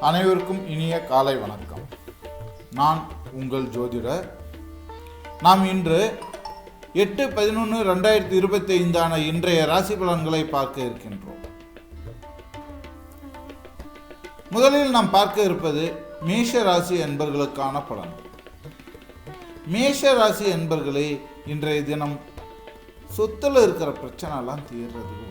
அனைவருக்கும் இனிய காலை வணக்கம். நான் உங்கள் ஜோதிடர். நாம் இன்று எட்டு பதினொன்று ரெண்டாயிரத்தி இருபத்தி ஐந்தான இன்றைய ராசி பலன்களை பார்க்க இருக்கின்றோம். முதலில் நாம் பார்க்க இருப்பது மேஷ ராசி என்பர்களுக்கான பலன். மேஷ ராசி என்பர்களே இன்றைய தினம் சொத்தில் இருக்கிற பிரச்சனைலாம் தீர்றது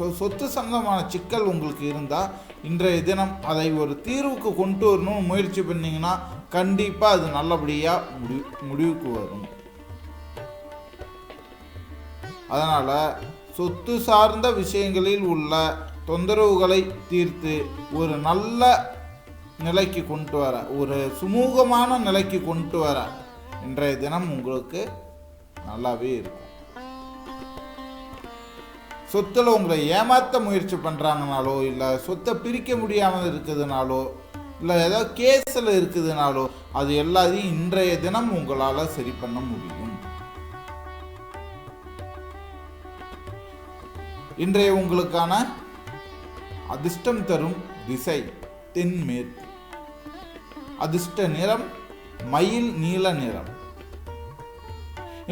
ஸோ சொத்து சம்பந்தமான சிக்கல் உங்களுக்கு இருந்தால் இன்றைய தினம் அதை ஒரு தீர்வுக்கு கொண்டு வரணும்னு முயற்சி பண்ணிங்கன்னா கண்டிப்பாக அது நல்லபடியாக முடிவு முடிவுக்கு வரும். அதனால் சொத்து சார்ந்த விஷயங்களில் உள்ள தொந்தரவுகளை தீர்த்து ஒரு நல்ல நிலைக்கு கொண்டு வர ஒரு சுமூகமான நிலைக்கு கொண்டு வர இன்றைய தினம் உங்களுக்கு நல்லாவே இருக்கும். சொத்தில் உங்களை ஏமாற்ற முயற்சி பண்ணுறாங்கனாலோ இல்லை சொத்தை பிரிக்க முடியாமல் இருக்குதுனாலோ இல்லை ஏதோ கேஸில் இருக்குதுனாலோ அது எல்லாத்தையும் இன்றைய தினம் உங்களால் சரி பண்ண முடியும். இன்றைய உங்களுக்கான அதிர்ஷ்டம் தரும் திசை தென்மேற்கு அதிர்ஷ்ட நிறம் மயில் நீல நிறம்.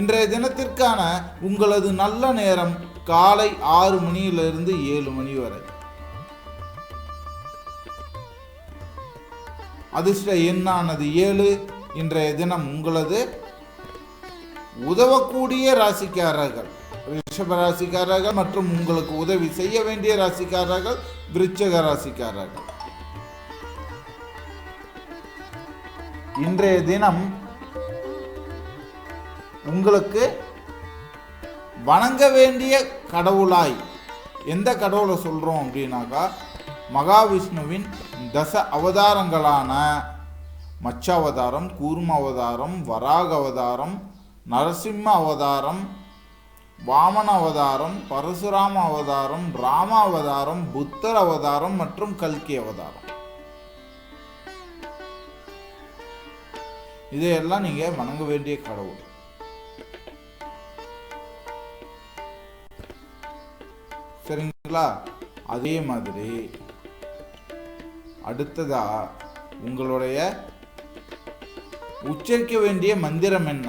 இன்றைய தினத்திற்கான உங்களது நல்ல நேரம் காலை ஆறு மணியிலிருந்து ஏழு மணி வரை. அதிர்ஷ்ட எண்ணானது ஏழு. இன்றைய தினம் உங்களது உதவக்கூடிய ராசிக்காரர்கள் ரிஷப ராசிக்காரர்கள் மற்றும் உங்களுக்கு உதவி செய்ய வேண்டிய ராசிக்காரர்கள் விருச்சக ராசிக்காரர்கள். இன்றைய தினம் உங்களுக்கு வணங்க வேண்டிய கடவுளாய். எந்த கடவுளை சொல்கிறோம் அப்படின்னாக்கா மகாவிஷ்ணுவின் தச அவதாரங்களான மச்ச அவதாரம் கூர்ம அவதாரம் வராக அவதாரம் நரசிம்ம அவதாரம் வாமன அவதாரம் பரசுராம அவதாரம் ராம அவதாரம் புத்தர் அவதாரம் மற்றும் கல்கி அவதாரம் இதையெல்லாம் நீங்கள் வணங்க வேண்டிய கடவுள். சரிங்களா? அதே மாதிரி அடுத்ததா உங்களுடைய உச்சரிக்க வேண்டிய மந்திரம் என்ன?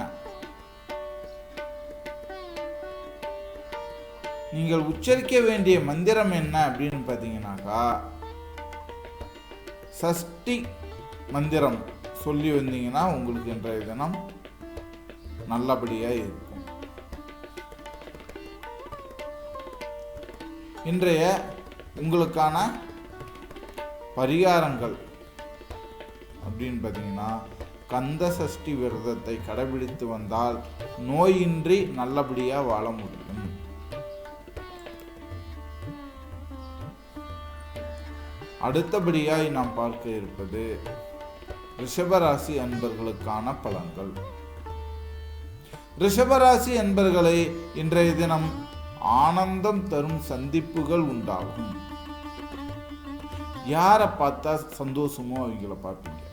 நீங்கள் உச்சரிக்க வேண்டிய மந்திரம் என்ன அப்படின்னு பார்த்தீங்கன்னாக்கா சஷ்டி மந்திரம் சொல்லி வந்தீங்கன்னா உங்களுக்கு இன்றைய தினம் நல்லபடியாக இருக்கும் இன்றைய உங்களுக்கான பரிகாரங்கள் அப்படின்னு பார்த்தீங்கன்னா கந்த சஷ்டி விரதத்தை கடைபிடித்து வந்தால் நோயின்றி நல்லபடியாக வாழ முடியும். அடுத்தபடியாய் நாம் பார்க்க இருப்பது ரிஷபராசி அன்பர்களுக்கான பலன்கள். ரிஷபராசி என்பர்களை இன்றைய தினம் ஆனந்தம் தரும் சந்திப்புகள் உண்டாகும். யாரை பார்த்தா சந்தோஷமோ அவங்கள பார்ப்பீங்க.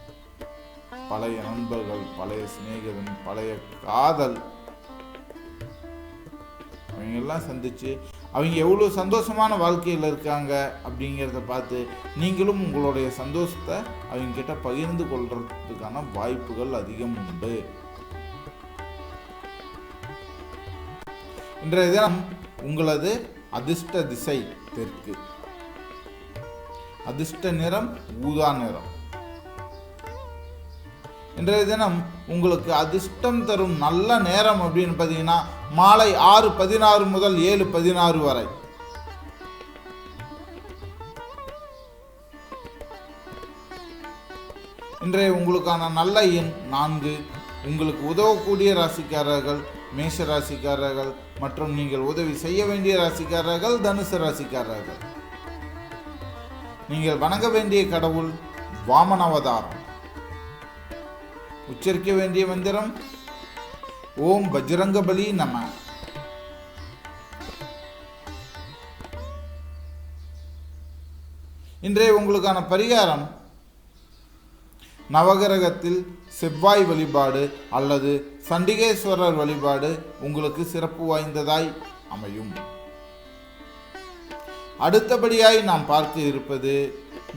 பழைய நண்பர்கள் பழைய சிநேகிதன் பழைய காதல். அவங்கெல்லாம் சந்திச்சு அவங்க எவ்வளோ சந்தோஷமான வாழ்க்கையில் இருக்காங்க அப்படிங்கிறத பார்த்து நீங்களும் உங்களுடைய சந்தோஷத்தை அவங்க கிட்ட பகிர்ந்து கொள்றதுக்கான வாய்ப்புகள் அதிகம் உண்டு. இன்றைய தினம் உங்களது அதிர்ஷ்ட திசை தெற்கு. அதிர்ஷ்ட நிறம் ஊதா நிறம். இன்றைய தினம் உங்களுக்கு அதிர்ஷ்டம் தரும் நல்ல நேரம் அப்படின்னு பார்த்தீங்கன்னா மாலை ஆறு பதினாறு முதல் ஏழு பதினாறு வரை. இன்றைய உங்களுக்கான நல்ல எண் நான்கு. உங்களுக்கு உதவக்கூடிய ராசிக்காரர்கள் மேஷ ராசிக்காரர்கள் மற்றும் நீங்கள் உதவி செய்ய வேண்டிய ராசிக்காரர்கள் தனுசு ராசிக்காரர்கள். நீங்கள் வணங்க வேண்டிய கடவுள் வாமனவதாரம் உச்சரிக்க வேண்டிய மந்திரம் ஓம் பஜ்ரங்கபலி நம. இன்றைய உங்களுக்கான பரிகாரம் நவகிரகத்தில் செவ்வாய் வழிபாடு அல்லது சண்டிகேஸ்வரர் வழிபாடு உங்களுக்கு சிறப்பு வாய்ந்ததாய் அமையும். அடுத்தபடியாய் நாம் பார்க்க இருப்பது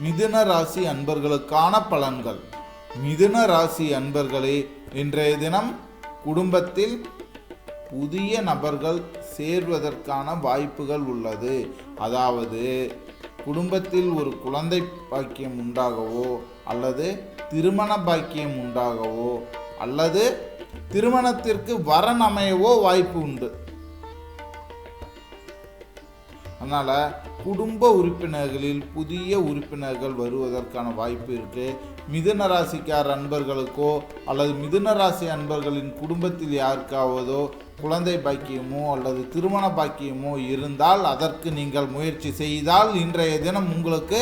மிதுன ராசி அன்பர்களுக்கான பலன்கள். மிதுன ராசி அன்பர்களே இன்றைய தினம் குடும்பத்தில் புதிய நபர்கள் சேர்வதற்கான வாய்ப்புகள் உள்ளது. அதாவது குடும்பத்தில் ஒரு குழந்தை பாக்கியம் உண்டாகவோ அல்லது திருமண பாக்கியம் உண்டாகவோ அல்லது திருமணத்திற்கு வரன் அமையவோ வாய்ப்பு உண்டு. அதனால் குடும்ப உறுப்பினர்களில் புதிய உறுப்பினர்கள் வருவதற்கான வாய்ப்பு இருக்கு. மிதுன ராசிக்கார அன்பர்களுக்கோ அல்லது மிதுன ராசி அன்பர்களின் குடும்பத்தில் யாருக்காவதோ குழந்தை பாக்கியமோ அல்லது திருமண பாக்கியமோ இருந்தால் அதற்கு நீங்கள் முயற்சி செய்தால் இன்றைய தினம் உங்களுக்கு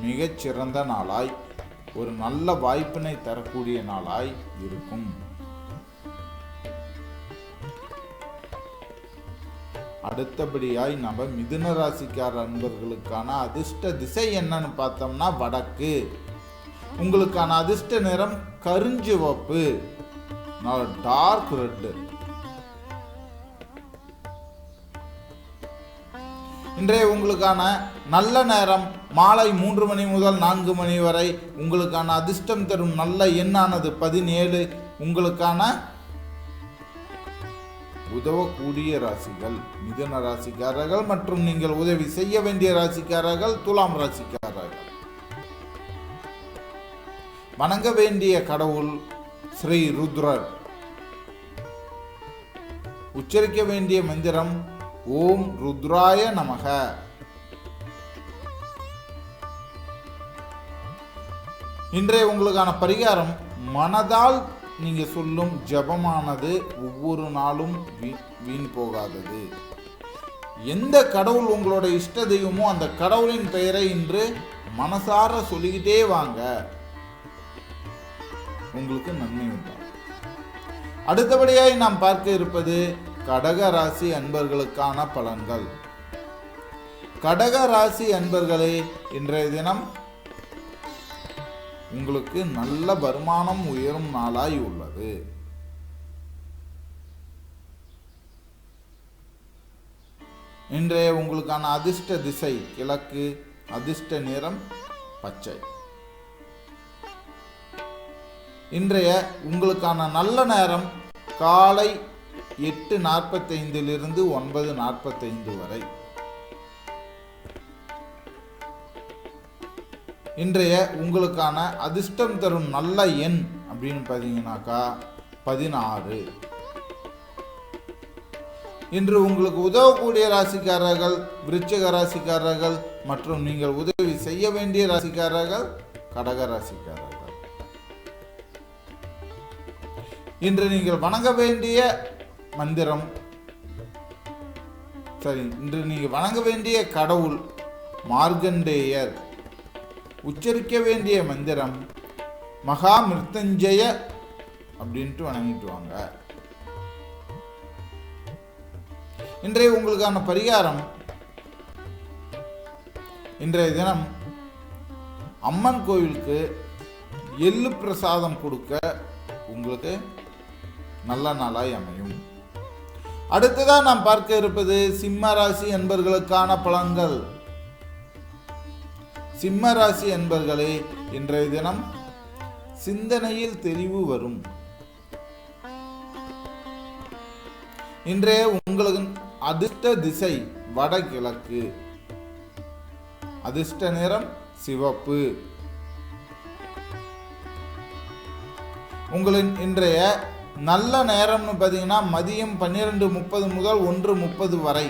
மிகச்சிறந்த நாளாய் ஒரு நல்ல வாய்ப்பினை தரக்கூடிய நாளாய் இருக்கும். அடுத்தபடியாய் நம்ம மிதுன ராசிக்கார அன்பர்களுக்கான அதிர்ஷ்ட திசை என்னன்னு பார்த்தோம்னா வடக்கு. உங்களுக்கான அதிர்ஷ்ட நிறம் கருஞ்சிவப்பு டார்க் ரெட்டு இன்றைய உங்களுக்கான நல்ல நேரம் மாலை மூன்று மணி முதல் நான்கு மணி வரை உங்களுக்கான அதிர்ஷ்டம் தரும் நல்ல எண்ணானது பதினேழு. உங்களுக்கான உதவக்கூடிய ராசிகள் மிதன ராசிக்காரர்கள் மற்றும் நீங்கள் உதவி செய்ய வேண்டிய ராசிக்காரர்கள் துலாம் ராசிக்காரர்கள். வணங்க வேண்டிய கடவுள் ஸ்ரீ ருத்ரர். உச்சரிக்க வேண்டிய மந்திரம் ஓம் ருத்ராய நமக. இன்றைய உங்களுக்கான பரிகாரம் மனதால் நீங்க சொல்லும் ஜபமானது ஒவ்வொரு நாளும் வீண் போகாதது. எந்த கடவுள் உங்களோட இஷ்ட தெய்வமோ அந்த கடவுளின் பெயரை இன்று மனசார சொல்லிக்கிட்டே வாங்க. உங்களுக்கு நன்மை உண்டாகும். அடுத்தபடியாய் நாம் பார்க்க இருப்பது கடக ராசி அன்பர்களுக்கான பலன்கள். கடக ராசி அன்பர்களே இன்றைய தினம் உங்களுக்கு நல்ல வருமானம் உயரும் நாளாய் உள்ளது. இன்றைய உங்களுக்கான அதிர்ஷ்ட திசை கிழக்கு அதிர்ஷ்ட நிறம் பச்சை. இன்றைய உங்களுக்கான நல்ல நேரம் காலை எட்டு நாற்பத்தைந்திலிருந்து ஒன்பது நாற்பத்தைந்து வரை. இன்றைய உங்களுக்கான அதிர்ஷ்டம் தரும் நல்ல எண் அப்படின்னு பார்த்தீங்கன்னாக்கா பதினாறு. இன்று உங்களுக்கு உதவக்கூடிய ராசிக்காரர்கள் விருச்சக ராசிக்காரர்கள் மற்றும் நீங்கள் உதவி செய்ய வேண்டிய ராசிக்காரர்கள் கடக ராசிக்காரர்கள். இன்று நீங்கள் வணங்க வேண்டிய மந்திரம். சரி இன்று நீங்கள் வணங்க வேண்டிய கடவுள் மார்கண்டேயர் உச்சரிக்க வேண்டிய மந்திரம் மகா மிருத்தஞ்சய அப்படின்ட்டு வணங்கிட்டு வாங்க. இன்றைய உங்களுக்கான பரிகாரம் இன்றைய தினம் அம்மன் கோவிலுக்கு எள்ளு பிரசாதம் கொடுக்க உங்களுக்கு நல்ல நாளாய் அமையும். அடுத்ததாக நாம் பார்க்க இருப்பது சிம்ம ராசி என்பர்களுக்கான பலன்கள். சிம்ம ராசி என்பர்களே இன்றைய தினம் சிந்தனையில் தெளிவு வரும். இன்றைய உங்களுக்கு அதிர்ஷ்ட திசை வடகிழக்கு. அதிர்ஷ்ட நிறம் சிவப்பு. உங்களின் இன்றைய நல்ல நேரம்னு பார்த்தீங்கன்னா மதியம் பன்னிரெண்டு முப்பது முதல் ஒன்று முப்பது வரை.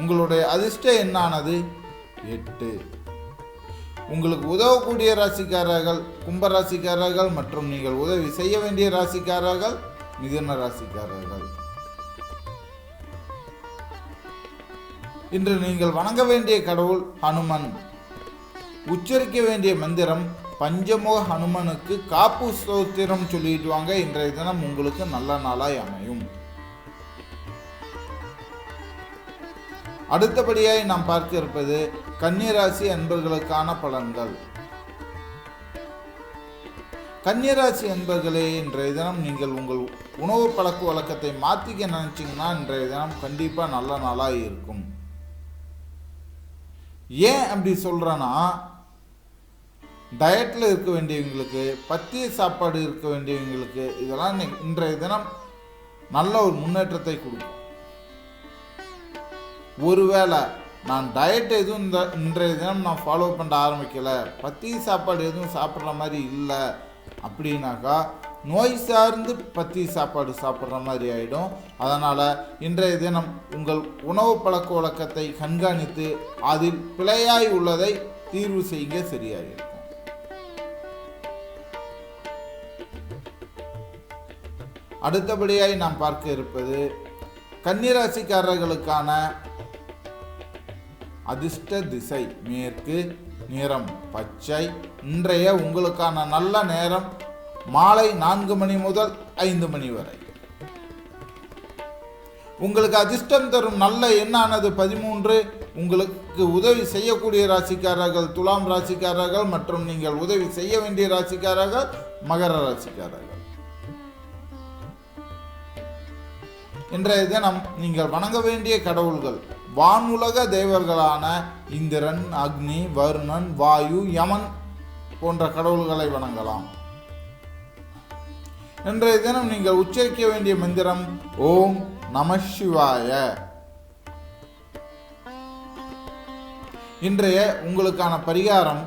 உங்களுடைய அதிர்ஷ்ட எண்ணானது எட்டு. உங்களுக்கு உதவக்கூடிய ராசிக்காரர்கள் கும்ப ராசிக்காரர்கள் மற்றும் நீங்கள் உதவி செய்ய வேண்டிய ராசிக்காரர்கள் மிதுன ராசிக்காரர்கள். இன்று நீங்கள் வணங்க வேண்டிய கடவுள் ஹனுமன். உச்சரிக்க வேண்டிய மந்திரம் பஞ்சமுக ஹனுமனுக்கு காப்பு ஸ்தோத்திரம் சொல்லிடுவாங்க இன்றைய தினம் உங்களுக்கு நல்ல நாளாய் அமையும். அடுத்தபடியாய் நாம் பார்க்க இருப்பது கன்னிராசி அன்பர்களுக்கான பலன்கள். கன்னிராசி என்பர்களே இன்றைய தினம் நீங்கள் உங்கள் உணவு பழக்க வழக்கத்தை மாற்றிக்க நினச்சிங்கன்னா இன்றைய தினம் கண்டிப்பாக நல்ல நாளாக இருக்கும். ஏன் அப்படி சொல்கிறேன்னா டயட்டில் இருக்க வேண்டியவங்களுக்கு பத்திய சாப்பாடு இருக்க வேண்டியவங்களுக்கு இதெல்லாம் இன்றைய தினம் நல்ல ஒரு முன்னேற்றத்தை கொடுக்கும். ஒருவேளை நான் டயட் எதுவும் இந்த இன்றைய தினம் நான் ஃபாலோ பண்ண ஆரம்பிக்கலை பத்திய சாப்பாடு எதுவும் சாப்பிட்ற மாதிரி இல்லை அப்படின்னாக்கா நோய் சார்ந்து பத்தி சாப்பாடு சாப்பிட்ற மாதிரி ஆகிடும் அதனால் இன்றைய தினம் உங்கள் உணவு பழக்க வழக்கத்தை கண்காணித்து அதில் பிழையாய் உள்ளதை தீர்வு செய்யுங்க சரியாயிடும் அடுத்தபடியாய் நாம் பார்க்க இருப்பது கன்னிராசிக்காரர்களுக்கான அதிர்ஷ்ட திசை. மேற்கு நிறம் பச்சை. இன்றைய உங்களுக்கான நல்ல நேரம் மாலை நான்கு மணி முதல் ஐந்து மணி வரை. உங்களுக்கு அதிர்ஷ்டம் தரும் நல்ல எண்ணானது பதிமூன்று. உங்களுக்கு உதவி செய்யக்கூடிய ராசிக்காரர்கள் துலாம் ராசிக்காரர்கள் மற்றும் நீங்கள் உதவி செய்ய வேண்டிய ராசிக்காரர்கள் மகர ராசிக்காரர்கள். இன்றைய தினம் நீங்கள் வணங்க வேண்டிய கடவுள்கள். வானுலக தேவர்களான இந்திரன் அக்னி வருணன் வாயு யமன் போன்ற கடவுள்களை வணங்கலாம். இன்றைய தினம் நீங்கள் உச்சரிக்க வேண்டிய மந்திரம் ஓம் நம சிவாய. இன்றைய உங்களுக்கான பரிகாரம்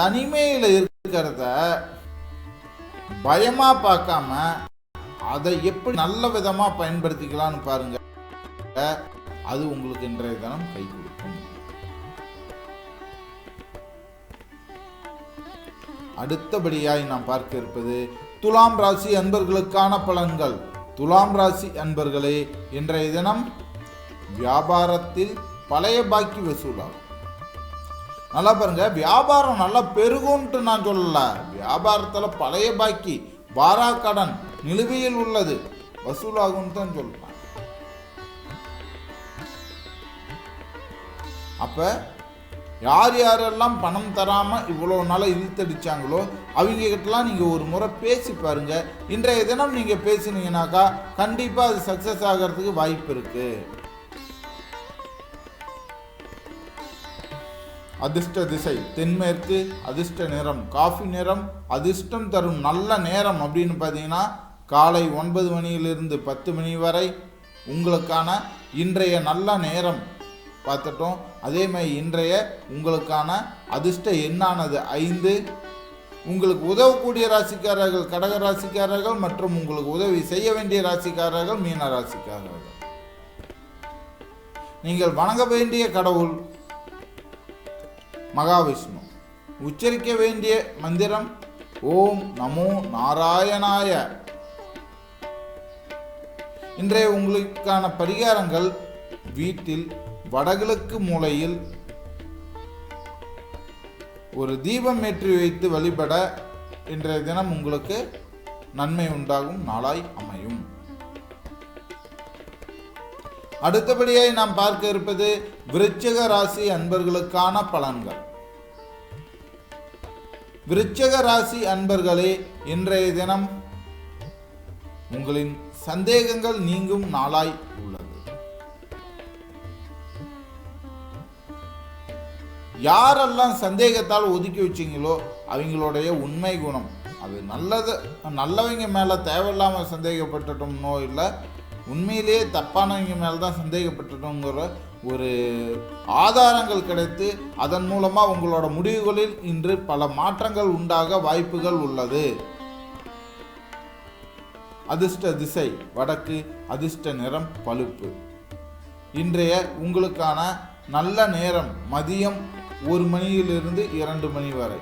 தனிமையில் இருக்கிறத பயமா பார்க்காம அதை எப்படி நல்ல விதமா பயன்படுத்திக்கலாம்னு பாருங்க. அது உங்களுக்கு இன்றைய தினம் கை கொடுக்கும். அடுத்தபடியாய் நாம் பார்க்க இருப்பது துலாம் ராசி அன்பர்களுக்கான பலன்கள். துலாம் ராசி அன்பர்களே இன்றைய தினம் வியாபாரத்தில் பழைய பாக்கி வசூலாகும். நல்லா பாருங்க வியாபாரம் நல்லா பெருகும்ட்டு நான் சொல்லல. வியாபாரத்தில் பழைய பாக்கி வாரா கடன் நிலுவையில் உள்ளது. வசூலாகும்னு தான் சொல்றேன். அப்ப யார் யாரெல்லாம் பணம் தராம இவ்வளோ நாளாக இழுத்தடிச்சாங்களோ அவங்க கிட்டலாம் நீங்க ஒரு முறை பேசி பாருங்க. இன்றைய தினம் நீங்க பேசினீங்கனாக்கா கண்டிப்பா அது சக்சஸ் ஆகிறதுக்கு வாய்ப்பு இருக்கு. அதிர்ஷ்ட திசை தென்மேற்கு அதிர்ஷ்ட நிறம் காஃபி நிறம் அதிர்ஷ்டம் தரும் நல்ல நேரம் அப்படின்னு பார்த்தீங்கன்னா காலை ஒன்பது மணியிலிருந்து பத்து மணி வரை உங்களுக்கான இன்றைய நல்ல நேரம். பார்த்துட்டோம். அதே மாதிரி இன்றைய உங்களுக்கான அதிர்ஷ்ட எண்ணானது ஐந்து. உங்களுக்கு உதவக்கூடிய ராசிக்காரர்கள் கடக ராசிக்காரர்கள் மற்றும் உங்களுக்கு உதவி செய்ய வேண்டிய ராசிக்காரர்கள் மீன ராசிக்காரர்கள். நீங்கள் வணங்க வேண்டிய கடவுள் மகாவிஷ்ணு. உச்சரிக்க வேண்டிய மந்திரம் ஓம் நமோ நாராயணாய. இன்றைய உங்களுக்கான பரிகாரங்கள் வீட்டில் வடகிழக்கு மூலையில் ஒரு தீபம் ஏற்றி வைத்து வழிபட இன்றைய தினம் உங்களுக்கு நன்மை உண்டாகும் நாளாய் அமையும். அடுத்தபடியாய் நாம் பார்க்க இருப்பது விருச்சிக ராசி அன்பர்களுக்கான பலன்கள். விருச்சிக ராசி அன்பர்களே இன்றைய தினம் உங்களின் சந்தேகங்கள் நீங்கும் நாளாய் உள்ளது. யாரெல்லாம் சந்தேகத்தால் ஒதுக்கி வச்சீங்களோ அவங்களுடைய உண்மை குணம். அது நல்லது நல்லவங்க மேலே தேவையில்லாமல் சந்தேகப்பட்டுட்டோம்னோ இல்லை உண்மையிலேயே தப்பானவங்க மேலே தான் சந்தேகப்பட்டுட்டோங்கிற ஒரு ஆதாரங்கள் கிடைத்து அதன் மூலமாக உங்களோட முடிவுகளில் இன்று பல மாற்றங்கள் உண்டாக வாய்ப்புகள் உள்ளது. அதிர்ஷ்ட திசை வடக்கு அதிர்ஷ்ட நிறம் பழுப்பு. இன்றைய உங்களுக்கான நல்ல நேரம் மதியம் ஒரு மணியிலிருந்து இரண்டு மணி வரை.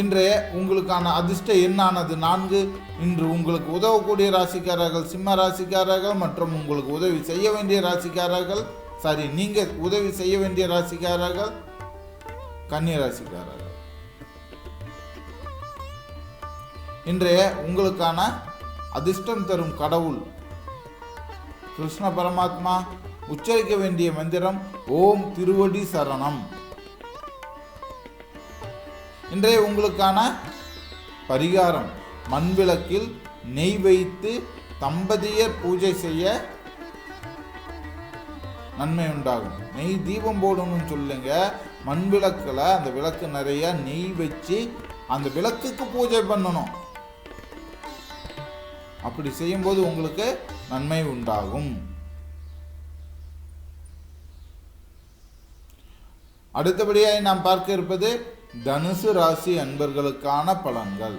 இன்றைய உங்களுக்கான அதிர்ஷ்ட எண்ணானது நான்கு. இன்று உங்களுக்கு உதவக்கூடிய ராசிக்காரர்கள் சிம்ம ராசிக்காரர்கள் மற்றும் உங்களுக்கு உதவி செய்ய வேண்டிய ராசிக்காரர்கள். சாரி நீங்கள் உதவி செய்ய வேண்டிய ராசிக்காரர்கள்? கன்னி ராசிக்காரர்கள். இன்றைய உங்களுக்கான அதிர்ஷ்டம் தரும் கடவுள். கிருஷ்ண பரமாத்மா உச்சரிக்க வேண்டிய மந்திரம் ஓம் திருவடி சரணம். இன்றைய உங்களுக்கான பரிகாரம். மண்விளக்கில் நெய் வைத்து தம்பதியர் பூஜை செய்ய நன்மை உண்டாகும். நெய் தீபம் போடணும்னு சொல்லுங்க. மண் விளக்குல அந்த விளக்கு நிறைய நெய் வச்சு அந்த விளக்குக்கு பூஜை பண்ணணும். அப்படி செய்யும்போது உங்களுக்கு நன்மை உண்டாகும். அடுத்தபடியாக நாம் பார்க்க இருப்பது தனுசு ராசி அன்பர்களுக்கான பலன்கள்.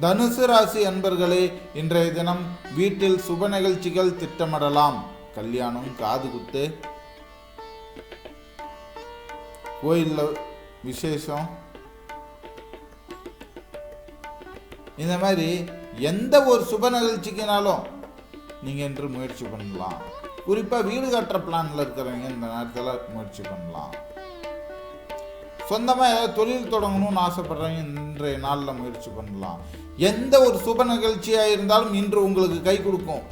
தனுசு ராசி அன்பர்களே இன்றைய தினம் வீட்டில் சுப நிகழ்ச்சிகள் திட்டமிடலாம். கல்யாணம் காது குத்து. கோயிலில் விசேஷம். இந்த மாதிரி எந்த ஒரு சுப நிகழ்ச்சிக்குனாலும் நீங்கள் இன்று முயற்சி பண்ணலாம். குறிப்பாக வீடு கட்டுற பிளானில் இருக்கிறவங்க இந்த நேரத்தில் முயற்சி பண்ணலாம். சொந்தமாக ஏதாவது தொழில் தொடங்கணும்னு ஆசைப்படுறவங்க இன்றைய நாளில் முயற்சி பண்ணலாம். எந்த ஒரு சுப நிகழ்ச்சியாக இருந்தாலும் இன்று உங்களுக்கு கை கொடுக்கும்.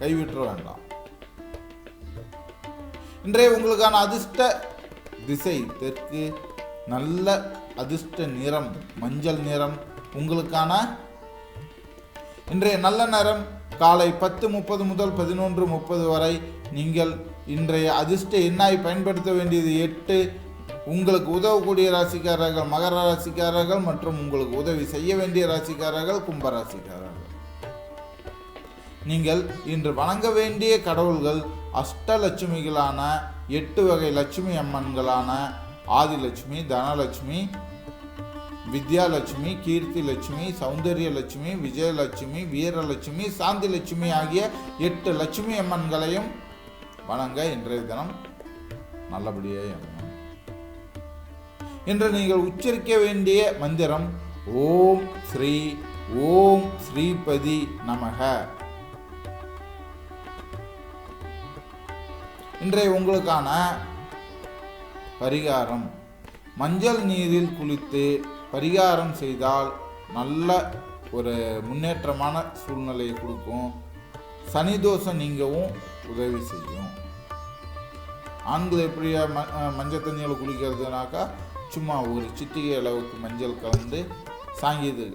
கைவிட்டுற வேண்டாம். இன்றைய உங்களுக்கான அதிர்ஷ்ட திசை தெற்கு நல்ல அதிர்ஷ்ட நிறம் மஞ்சள் நிறம் உங்களுக்கான இன்றைய நல்ல நேரம் காலை பத்து முப்பது முதல் பதினொன்று முப்பது வரை நீங்கள் இன்றைய அதிர்ஷ்ட எண்ணாய் பயன்படுத்த வேண்டியது எட்டு உங்களுக்கு உதவக்கூடிய ராசிக்காரர்கள் மகர ராசிக்காரர்கள் மற்றும் உங்களுக்கு உதவி செய்ய வேண்டிய ராசிக்காரர்கள் கும்ப ராசிக்காரர்கள். நீங்கள் இன்று வணங்க வேண்டிய கடவுள்கள் அஷ்டலட்சுமிகளான எட்டு வகை லட்சுமி அம்மன்களான ஆதிலட்சுமி தனலட்சுமி வித்யாலட்சுமி கீர்த்தி லட்சுமி சௌந்தரிய லட்சுமி விஜயலட்சுமி வீரலட்சுமி சாந்தி லட்சுமி ஆகிய எட்டு லட்சுமி அம்மன்களையும் வணங்க இன்றைய தினம் நல்லபடியாக என்று நீங்கள் உச்சரிக்க வேண்டிய மந்திரம் ஓம் ஸ்ரீ ஓம் ஸ்ரீபதி நமக. இன்றைய உங்களுக்கான பரிகாரம் மஞ்சள் நீரில் குளித்து பரிகாரம் செய்தால் நல்ல ஒரு முன்னேற்றமான சூழ்நிலையை கொடுக்கும். சனி தோஷம் நீங்கவும் உதவி செய்யும். ஆண்கள் எப்படியா ம மஞ்சள் தண்ணியில் குளிக்கிறதுனாக்கா சும்மா ஒரு சிட்டிகை அளவுக்கு மஞ்சள் கலந்து சாங்கியது.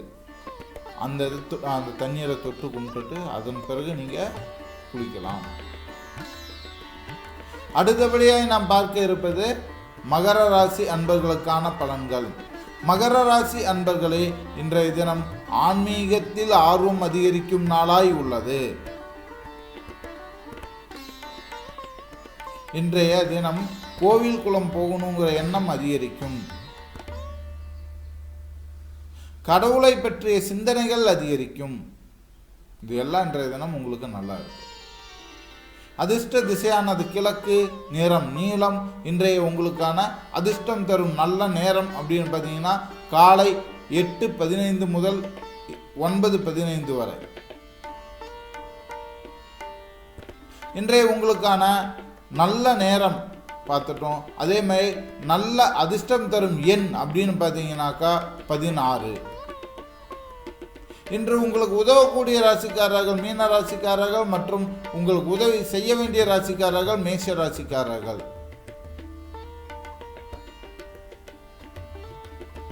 அந்த இது அந்த தண்ணீரை தொட்டு கும்பிட்டுட்டு அதன் பிறகு நீங்கள் குளிக்கலாம். அடுத்தபடியாக நாம் பார்க்க இருப்பது மகர ராசி அன்பர்களுக்கான பலன்கள். மகர ராசி அன்பர்களே இன்றைய தினம் ஆன்மீகத்தில் ஆர்வம் அதிகரிக்கும் நாளாய் உள்ளது. இன்றைய தினம் கோவில் குளம் போகணுங்கிற எண்ணம் அதிகரிக்கும். கடவுளை பற்றிய சிந்தனைகள் அதிகரிக்கும். இது எல்லாம் இன்றைய தினம் உங்களுக்கு நல்லா இருக்கும் அதிர்ஷ்ட திசையானது கிழக்கு நிறம் நீளம். இன்றைய உங்களுக்கான அதிர்ஷ்டம் தரும் நல்ல நேரம் அப்படின்னு பார்த்தீங்கன்னா காலை எட்டு பதினைந்து முதல் ஒன்பது பதினைந்து வரை. இன்றைய உங்களுக்கான நல்ல நேரம் பார்த்துட்டோம். அதே மாதிரி நல்ல அதிர்ஷ்டம் தரும் எண் அப்படின்னு பார்த்தீங்கன்னாக்கா பதினாறு. இன்று உங்களுக்கு உதவக்கூடிய ராசிக்காரர்கள் மீன ராசிக்காரர்கள் மற்றும் உங்களுக்கு உதவி செய்ய வேண்டிய ராசிக்காரர்கள் மேஷ ராசிக்காரர்கள்.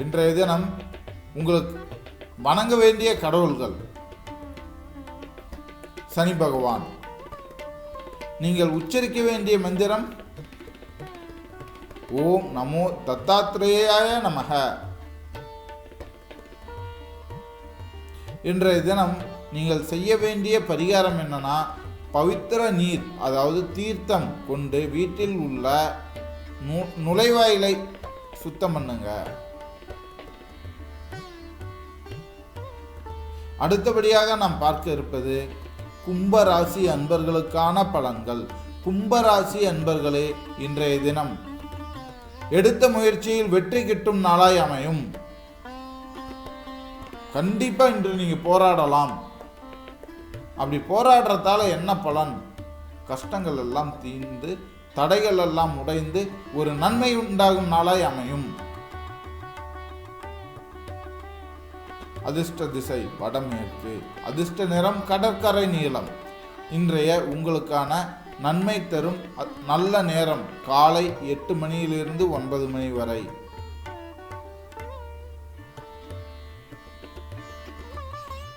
இன்றைய தினம் உங்களுக்கு வணங்க வேண்டிய கடவுள்கள். சனி பகவான். நீங்கள் உச்சரிக்க வேண்டிய மந்திரம் ஓம் நமோ தத்தாத்ரேயாய நமக. இன்றைய தினம் நீங்கள் செய்ய வேண்டிய பரிகாரம் என்னன்னா பவித்திர நீர் அதாவது தீர்த்தம் கொண்டு வீட்டில் உள்ள நு- நுழைவாயிலை சுத்தம் பண்ணுங்க. அடுத்தபடியாக நாம் பார்க்க இருப்பது கும்பராசி அன்பர்களுக்கான பலன்கள். கும்பராசி அன்பர்களே இன்றைய தினம் எடுத்த முயற்சியில் வெற்றி கிட்டும் நாளாய் அமையும். கண்டிப்பா இன்று நீங்க போராடலாம். அப்படி போராடுறதால என்ன பலன்? கஷ்டங்கள் எல்லாம் தீர்ந்து தடைகள் எல்லாம் உடைந்து ஒரு நன்மை உண்டாகும் நாளாய் அமையும். அதிர்ஷ்ட திசை வடமேற்கு. அதிர்ஷ்ட நிறம் கடற்கரை நீளம். இன்றைய உங்களுக்கான நன்மை தரும் அ- நல்ல நேரம் காலை எட்டு மணியிலிருந்து ஒன்பது மணி வரை.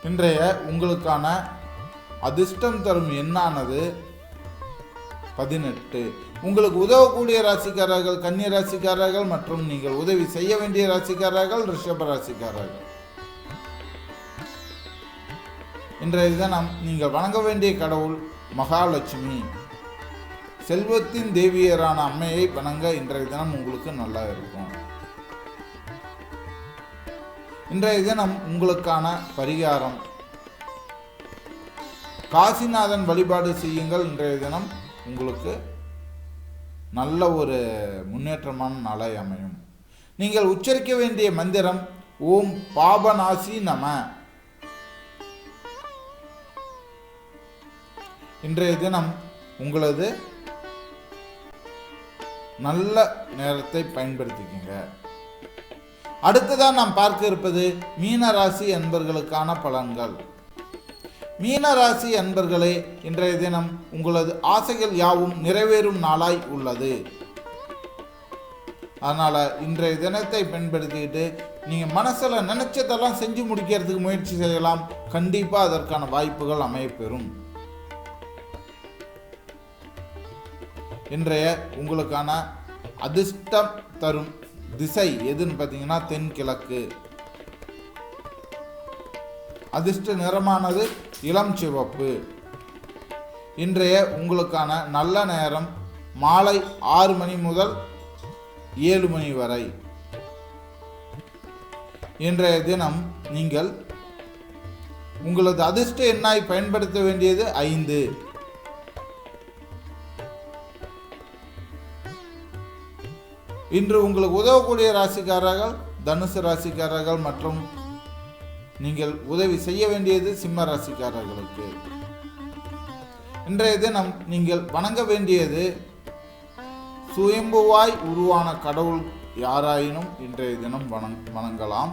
இன்றைய உங்களுக்கான அதிர்ஷ்டம் தரும் எண்ணானது பதினெட்டு. உங்களுக்கு உதவக்கூடிய ராசிக்காரர்கள் கன்னி ராசிக்காரர்கள் மற்றும் நீங்கள் உதவி செய்ய வேண்டிய ராசிக்காரர்கள் ரிஷப ராசிக்காரர்கள். இன்றைய தினம் நீங்கள் வணங்க வேண்டிய கடவுள் மகாலட்சுமி. செல்வத்தின் தேவியரான அம்மையை வணங்க இன்றைய தினம் உங்களுக்கு நல்லா இருக்கும். இன்றைய தினம் உங்களுக்கான பரிகாரம். காசிநாதன் வழிபாடு செய்யுங்கள். இன்றைய தினம் உங்களுக்கு நல்ல ஒரு முன்னேற்றமான நாளாய் அமையும். நீங்கள் உச்சரிக்க வேண்டிய மந்திரம் ஓம் பாபநாசி நம. இன்றைய தினம் உங்களது நல்ல நேரத்தை பயன்படுத்திக்கங்க. அடுத்ததான் நாம் பார்க்க இருப்பது மீனராசி என்பர்களுக்கான பலன்கள். மீனராசி அன்பர்களே இன்றைய தினம் உங்களது ஆசைகள் யாவும் நிறைவேறும் நாளாய் உள்ளது. அதனால் இன்றைய தினத்தை பயன்படுத்திக்கிட்டு நீங்கள் மனசில் நினைச்சதெல்லாம் செஞ்சு முடிக்கிறதுக்கு முயற்சி செய்யலாம். கண்டிப்பாக அதற்கான வாய்ப்புகள் அமையப்பெறும். இன்றைய உங்களுக்கான அதிர்ஷ்டம் தரும் திசை எதுன்னு பார்த்தீங்கன்னா தென்கிழக்கு. அதிர்ஷ்ட நிறமானது இளம் சிவப்பு. இன்றைய உங்களுக்கான நல்ல நேரம் மாலை ஆறு மணி முதல் ஏழு மணி வரை. இன்றைய தினம் நீங்கள் உங்களது அதிர்ஷ்ட எண்ணாய் பயன்படுத்த வேண்டியது ஐந்து. இன்று உங்களுக்கு உதவக்கூடிய ராசிக்காரர்கள் தனுசு ராசிக்காரர்கள் மற்றும் நீங்கள் உதவி செய்ய வேண்டியது சிம்ம ராசிக்காரர்களுக்கு. இன்றைய தினம் நீங்கள் வணங்க வேண்டியது சுயம்புவாய் உருவான கடவுள் யாராயினும் இன்றைய தினம் வணங் வணங்கலாம்.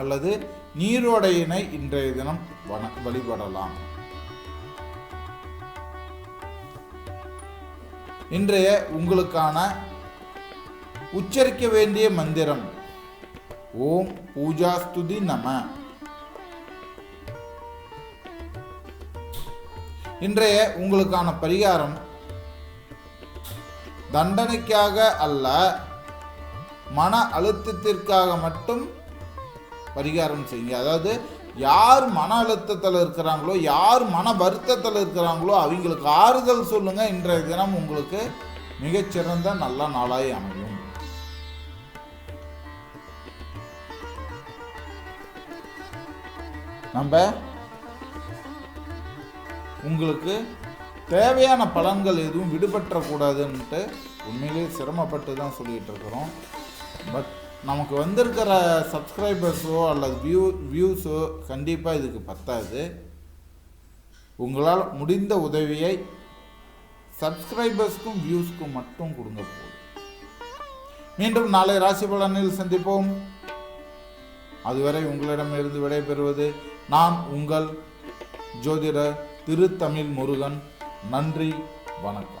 அல்லது நீரோடையினை இன்றைய தினம் வண வழிபடலாம். இன்றைய உங்களுக்கான உச்சரிக்க வேண்டிய மந்திரம். ஓம் பூஜாஸ்துதி நம. இன்றைய உங்களுக்கான பரிகாரம் தண்டனைக்காக அல்ல மன அழுத்தத்திற்காக மட்டும் பரிகாரம் செய்யுங்க. அதாவது யார் மன அழுத்தத்தில் இருக்கிறாங்களோ யார் மன வருத்தத்தில் இருக்கிறாங்களோ அவங்களுக்கு ஆறுதல் சொல்லுங்க. இன்றைய தினம் உங்களுக்கு மிகச்சிறந்த நல்ல நாளாய் அமையும். நம்ம உங்களுக்கு தேவையான பலன்கள் எதுவும் விடுபற்றக்கூடாதுன்ட்டு உண்மையிலேயே சிரமப்பட்டு தான் சொல்லிட்டு இருக்கிறோம். பட் நமக்கு வந்திருக்கிற சப்ஸ்கிரைபர்ஸோ அல்லது வியூ வியூஸோ கண்டிப்பாக இதுக்கு பத்தாது. உங்களால் முடிந்த உதவியை சப்ஸ்கிரைபர்ஸ்க்கும் வியூஸ்க்கும் மட்டும் கொடுங்க போதும். மீண்டும் நாளை ராசி பலனில் சந்திப்போம். அதுவரை உங்களிடமிருந்து விடைபெறுவது நான் உங்கள் ஜோதிட திருத்தமிழ் முருகன். நன்றி வணக்கம்.